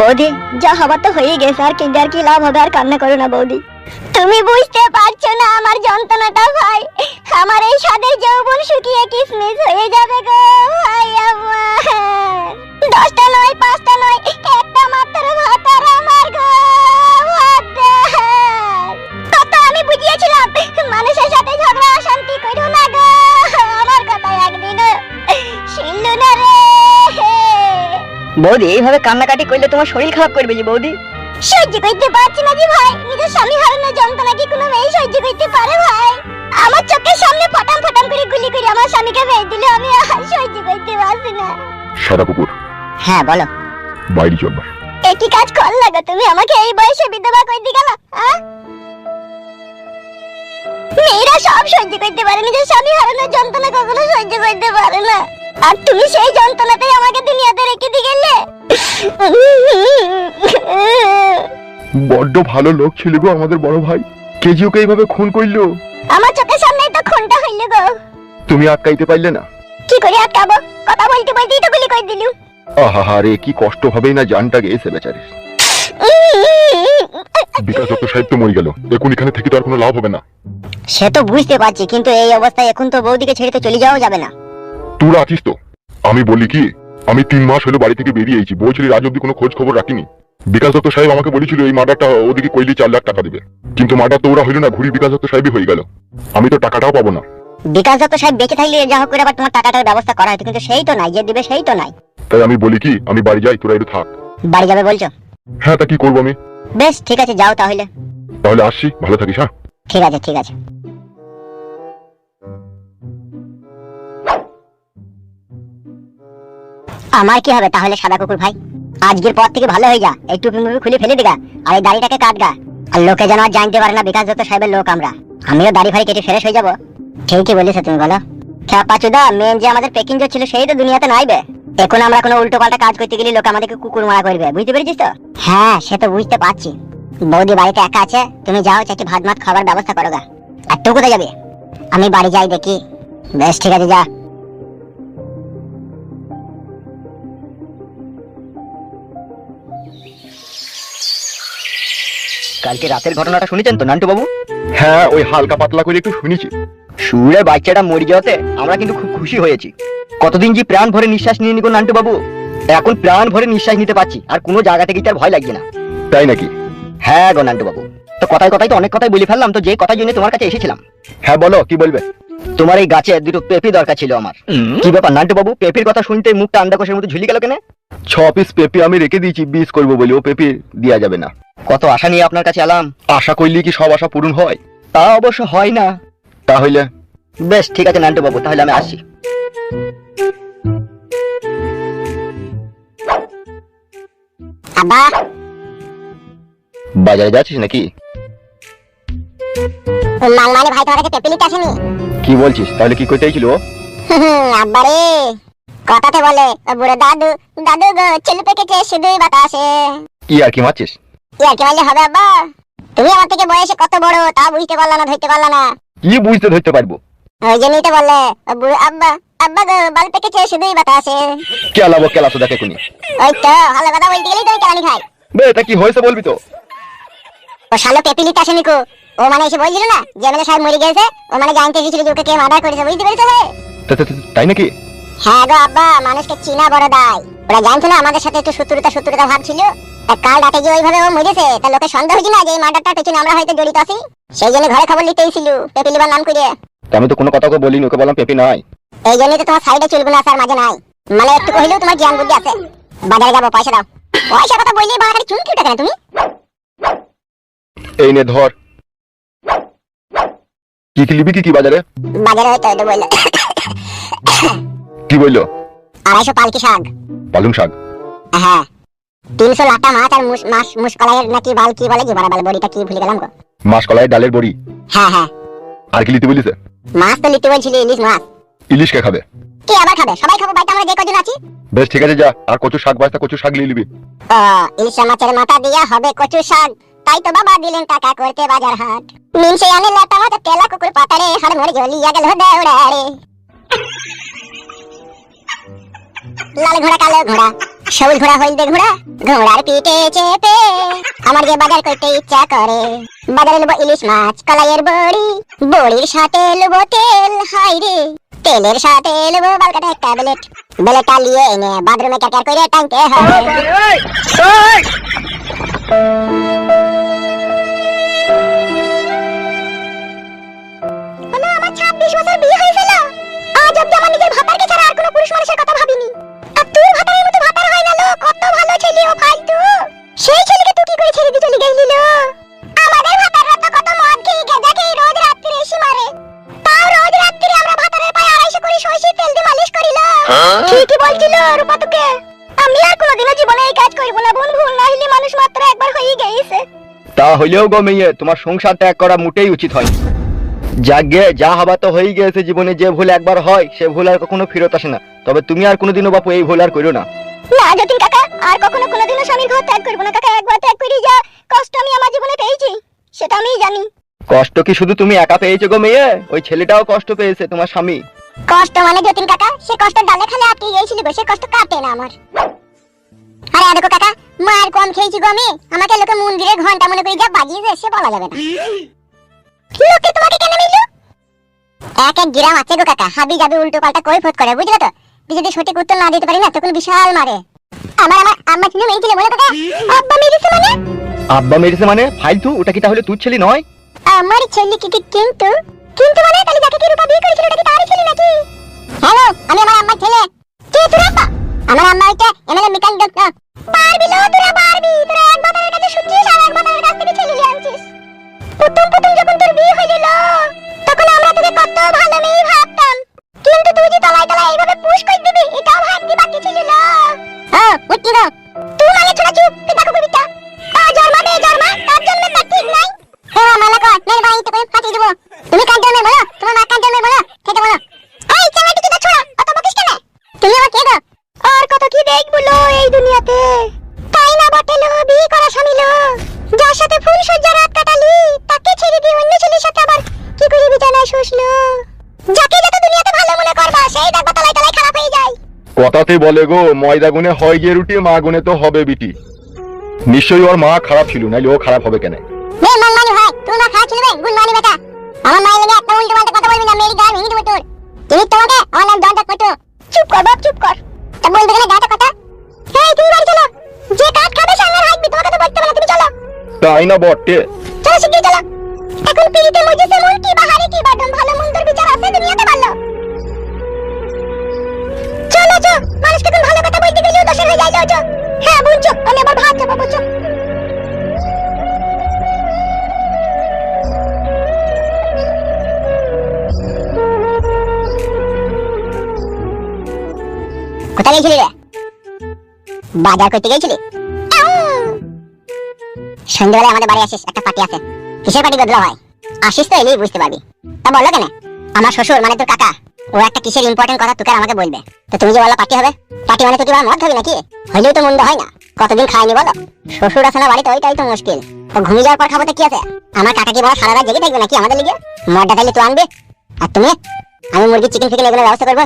বৌদি, যা হবার তো হয়ে গেছে, আর কিন্তু আর কি লাভ হবে, আর কান্না করো না বৌদি। তুমি বুঝতে পারছ না আমার যন্ত্রণাটা ভাই। আমার এই সাদের যৌবন শুকিয়ে কিসমিস হয়ে যাবে গো, ভাই আমার বৌদি এইভাবে কান্নাকাটি করলে তোমার শরীর খারাপ করবে যে বৌদি? সহ্য করতে পারছি না যে ভাই। নিজের স্বামী হারানোর যন্ত্রণা কি কোনো মেয়ে সহ্য করতে পারে ভাই? আমার চোখের সামনে ফটাম ফটাম করে গুলি করে আমার স্বামীকে মেরে দিলে আমি আর সহ্য করতে পারছি না। সাদা কুকুর। হ্যাঁ বলো। বাইরে চল ভাই একই কাজ কর লাগা তুমি? আমাকে এই বয়সে বিধবা করে দিয়ে গেল হ্যাঁ? মেয়েরা সব সহ্য করতে পারে নিজের স্বামী হারানোর যন্ত্রণা কখনো সহ্য করতে পারে না। আর তুমি সেই যন্ত্রণাতেই আমাকে দুনিয়াতে রেখে দিয়ে গেলে? বড্ড ভালো লোক ছিল গো আমাদের বড় ভাই। কেজি ওকে এইভাবে খুন করল আমার চোখের সামনেই তো খুনটা হইল গো। তুমি আটকাইতে পারলে না? কি করে আটকাবো? কথা বলতে বলতেই তো গুলি করে দিলু আহা রে কি কষ্ট হবে না জানটা গেছে বেচারে বিকাশ দত্ত সাহেব তো মরে গেল। এখন এখানে থেকে তো আর কোনো লাভ হবে না। সে তো বুঝতে পারছি কিন্তু এই অবস্থায় এখন তো বৌদিকে ছেড়ে তো চলে যাওয়া যাবে না। তোরা আছিস তো? আমি বলি কি আমি তিন মাস হলো বাড়ি থেকে বেরিয়েছি বলছিলি রাজ অব্দি কোনো খোঁজ খবর রাখিনি। বিকাশ দত্ত সাহেব আমাকে বলেছিল এই মার্ডারটা ওদিকে কইলি চার লাখ টাকা দেবে। কিন্তু মার্ডার তো ওরা হইল না ঘুরি বিকাশ দত্ত সাহেবই হয়ে গেল। আমি তো টাকাটাও পাবো না। বিকাশ দত্ত সাহেব বেঁচে থাকলে যা হোক করে আবার তোমার টাকাটার ব্যবস্থা করা হতো কিন্তু সেই তো নাই যে দিবে সেই তো নাই। তাই আমি বলি কি আমি বাড়ি যাই তোরা একটু থাক। বাড়ি যাবে বলছো? হ্যাঁ তা কি করব আমি? বেশ ঠিক আছে যাও তাহলে। তাহলে আসছি ভালো থাকিস হ্যাঁ? ঠিক আছে ঠিক আছে। আমার কি হবে তাহলে সাদা কুকুর ভাই? আজকের পর থেকে ভালো হয়ে যা। এই টুপি মুপি খুলে ফেলে দিগা আর এই দাড়িটাকে কাটগা আর লোকে যেন আর জানতে পারে না, বিকাশ দত্ত সাহেবের লোক আমরা। আমিও দাড়ি ফাড়ি কেটে ফ্রেশ হয়ে যাব। ঠিকই বলিস তুমি, বলো। পাচুদা মেন যে আমাদের পেকিং যে ছিল, সেই তো দুনিয়াতে নাইবে এখন আমরা কোনো উল্টো পাল্টা কাজ করতে গেলে লোক আমাদেরকে কুকুর মারা করবে, বুঝতে পেরেছিস তো? হ্যাঁ সে তো বুঝতে পারছি। বৌদি বাড়িতে একা আছে, তুমি যাও চারটি ভাত মাত খাবার ব্যবস্থা করো গা। আর তুই কোথায় যাবে? আমি বাড়ি যাই দেখি। বেশ, ঠিক আছে, যা। কালকে রাতের ঘটনাটা শুনেছেন তো নান্টু বাবু হ্যাঁ ওই হালকা পাতলা করে একটু শুনেছি। সুরে বাচ্চাটা মরে যাওয়াতে আমরা কিন্তু খুব খুশি হয়েছি। কতদিন যে প্রাণ ভরে নিঃশ্বাস নিয়ে নিগো নান্টু বাবু এখন প্রাণ ভরে নিঃশ্বাস নিতে পারছি আর কোনো জায়গা থেকে তার ভয় লাগছে না। তাই নাকি? হ্যাঁ গো নান্টু বাবু তো কথায় কথায় তো অনেক কথাই বলে ফেললাম তো যে কথার জন্য তোমার কাছে এসেছিলাম। হ্যাঁ বলো কি বলবে? তোমার এই গাছে দুটো পেপি দরকার ছিল আমার। কি ব্যাপার নান্টু বাবু? পেপির কথা শুনতে মুখটা আন্ডা কোষের মতো ঝুলি গেল কেন? ছ পিস পেঁপে আমি রেখে দিয়েছি বিষ করব বলে। ও পেঁপে দেওয়া যাবে না। কত আশা নিয়ে আপনার কাছে এলাম? আশা করলে কি সব আশা পূরণ হয়? তা অবশ্য হয় না। তাহলে? বেশ ঠিক আছে নান্টু বাবু তাহলে আমি আসি বাজারে যাচ্ছিস নাকি? মালমানি ভাই তোমার কাছে পেপিলিতে আসেনি? কি বলছিস? তাহলে কি করতে ছিল আব্বা রে কথাতে বলে বুড়ো দাদু দাদু গো ছেলে পেকেছে শুধুই বাতাসে। কি আর কি মারছিস? কি আর কি বললে হবে আব্বা? তুমি আমার থেকে বয়সে কত বড় তা বুঝতে পারলা না ধরতে পারলা না। কি বুঝতে ধরতে পারব? ওই জন্যই তো বললে বুড়ো আব্বা আব্বা গো বাল পেকেছে শুধুই বাতাসে। কেলাবো কেলাসো দেখে কোনি ওই তো ভালো কথা বলতে গেলেই তুমি কেলানি খাই। বে এটা কি হয়েছে বলবি তো? ও শালো পেপিলিতে আসেনি কো। ও মানে এসে বলছিল না যে আমাদের সাহেব মরে গেছে ও মানে জানতে এসেছিল যে ওকে কে মার্ডার করেছে বুঝতে পেরেছ তাই নাকি? হ্যাঁ গো আব্বা মানুষকে চিনা বড় দায়। ওরা জানতো না আমাদের সাথে একটু শত্রুতা শত্রুতা ভাব ছিল। তা কাল রাতে যে ওইভাবে ও মরেছে তা লোকে সন্দেহ হয়েছে না যে এই মার্ডারটার পেছনে আমরা হয়তো জড়িত আছি? সেই জন্য ঘরে খবর নিতে এসেছিল পেপিলিবার নাম করে আমি তো কোনো কথা বলিনি ওকে বললাম পেঁপে নাই এই জন্যই তো তোমার সাইডে চলবে না স্যার মাঝে নাই। মানে একটু কহিলেও তোমার জ্ঞান বুদ্ধি আছে। বাজারে যাব পয়সা দাও। পয়সা কথা বললেই বাড়াটা চুল কেন তুমি? এই নে ধর কি কি লিবি কি কি বাজারে বাজারে হয়তো এটা বলল কি বলল আড়াইশো পালকি শাক। পালং শাক। হ্যাঁ। তিনশো লাটা মাছ আর মুস- মাছ মুসকলাইয়ের নাকি বাল কি বলে? কি বড় বাল? বড়িটা কি ভুলে গেলাম গো। মাসকলাই ডালের বড়ি। হ্যাঁ হ্যাঁ। আর কি লিতে বলিছে? মাছ তো নিতে বলছিলি ইলিশ মাছ। ইলিশ কে খাবে? কি আবার খাবে? সবাই খাব বাড়িতে আমরা যে কজন আছি। বেশ ঠিক আছে যা। আর কচু শাক বাস্তা কচু শাক নিয়ে নিবি। ইলিশ মাছের মাথা দিয়া হবে কচু শাক। তাই তো বাবা দিলেন টাকা করতে বাজার হাট মিনসে আনে লাটা মাথা তেলা কুকুর পাতারে হাড় মারে জ্বলিয়া গেল দেউড়ারে লাল ঘোড়া কালো ঘোড়া সবুজ ঘোড়া হইলদে ঘোড়া ঘোড়ার পিঠে চেপে আমার যে বাজার করতে ইচ্ছা করে বাজারে নেব ইলিশ মাছ কলাইয়ের বড়ি বড়ির সাথে নেব তেল হাই রে তেলের সাথে নেব বালকাটা একটা বেলেট বেলেটটা নিয়ে এনে বাথরুমে ক্যাকার করে টানতে হবে ঠিকই বলছিল রূপা তোকে আমি আর কোনোদিনও জীবনে এই কাজ করব না বোন ভুল না হইলে মানুষ মাত্র একবার হয়ে গেছে। তা হইলেও গো মেয়ে তোমার সংসার ত্যাগ করা মোটেই উচিত হয় যাগে যা হবা তো হয়ে গেছে জীবনে যে ভুল একবার হয় সে ভুল আর কখনো ফেরত আসে না। তবে তুমি আর কোনোদিনও বাপু এই ভুল আর করো না। না যতীন কাকা আর কখনো কোনোদিনও স্বামীর ঘর ত্যাগ করব না। কাকা একবার ত্যাগ করি যা কষ্ট আমি আমার জীবনে পেয়েছি সেটা আমি জানি। কষ্ট কি শুধু তুমি একা পেয়েছ গো মেয়ে? ওই ছেলেটাও কষ্ট পেয়েছে তোমার স্বামী। কষ্ট মানে যতীন কাকা সে কষ্ট ডালে খালে আটকে গিয়েছিল গো সে কষ্ট কাটে না আমার। আরে দেখো কাকা মার কম খেয়েছি গো আমি আমাকে লোকে মন্দিরে ঘণ্টা মনে করে যা বাজিয়েছে সে বলা যাবে না। লোকে তোমাকে কেন মিলল এক এক গ্রাম আছে গো কাকা হাবি যাবে উল্টো পাল্টা কই ফোট করে বুঝলে তো? তুই যদি সঠিক উত্তর না দিতে পারি না তখন বিশাল মারে। আমার আমার আম্মা ছিল মেয়েছিল বলে কাকা? আব্বা মেরেছে মানে? আব্বা মেরেছে মানে? ফালতু ওটা কি তাহলে তুই ছেলে নয়? আমার ছেলে কি কি- কিন্তু? কিন্তু মানে? কথাতে বলে গো ময়দা গুনে হয় গিয়ে রুটি মা গুনে তো হবে বিটি। নিশ্চয়ই ওর মা খারাপ ছিল নাইলে ও খারাপ হবে কেন? মানি কথা চুপ কর বাপ চুপ কর। তা গাটা এই তুমি বাড়ি চলো। যে খাবে তোমাকে তো বলতে তুমি চলো। তাই না বটে? কোথায় গেছিলি রে? বাজার করতে গেছিলি? সন্ধ্যেবেলায় আমাদের বাড়ি আসিস, একটা পার্টি আছে। কিসের পার্টি গদলা হয়? আসিস তো এলেই বুঝতে পারবি। তা বলল কেন? আমার শ্বশুর মানে তোর কাকা, ও একটা কিসের ইম্পর্টেন্ট কথা তোকে আমাকে বলবে? তো তুমি যে বলল পার্টি হবে পার্টি মানে তো কি মদ খাবি নাকি? হইলেও তো মন্দ হয় না। কতদিন খাইনি বলো? শ্বশুর আছে না বাড়িতে, ওইটাই তো মুশকিল। ও ঘুমিয়ে যাওয়ার পর খাব তো কি আছে? আমার কাকা কি বড় সারা রাত জেগে থাকবে নাকি আমাদের লিগে? মদটা তাইলে তুই আনবি। আর তুমি? আমি মুরগি চিকেন ফিকেন এগুলো ব্যবস্থা করব?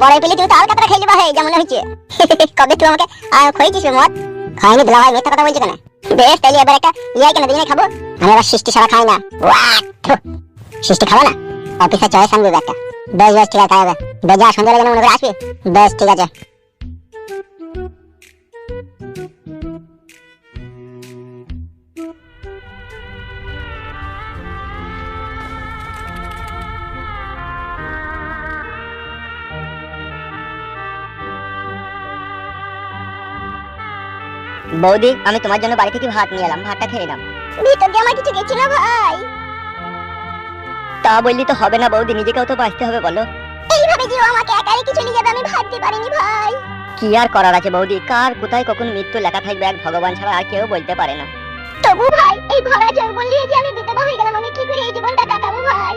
পরে পেলে তুমি তো হয়ে যেমন হয়েছে কবে তুই আমাকে খইছিস ভাই মিথ্যা কথা বলছি কেন? বেশ, তাইলে এবার একটা দুজনে খাব। আমি সৃষ্টি ছাড়া খাই না। সৃষ্টি খাব না? অফিসে চয়েস আনবি একটা। বেশ বেশ, ঠিক আছে বেশ, যা সন্ধ্যা মনে করে আসবি। বেশ, ঠিক আছে। বৌদি আমি তোমার জন্য বাড়ি থেকে ভাত নিয়ে এলাম ভাতটা খেয়ে নাও। ভিতর দিয়ে আমার কিছু গেছিল ভাই? তা বললি তো হবে না বৌদি নিজেকেও তো বাঁচতে হবে বলো। এইভাবে যেও আমাকে একাই কিছু নিয়ে যাবে আমি ভাবতে পারিনি ভাই। কি আর করার আছে বৌদি কার কোথায় কখন মৃত্যু লেখা থাকবে এক ভগবান ছাড়া আর কেউ বলতে পারে না। তবু ভাই এই ভরা জঙ্গল নিয়ে যে আমি বিধবা হয়ে গেলাম আমি কি করে এই জীবনটা কাটাবো ভাই?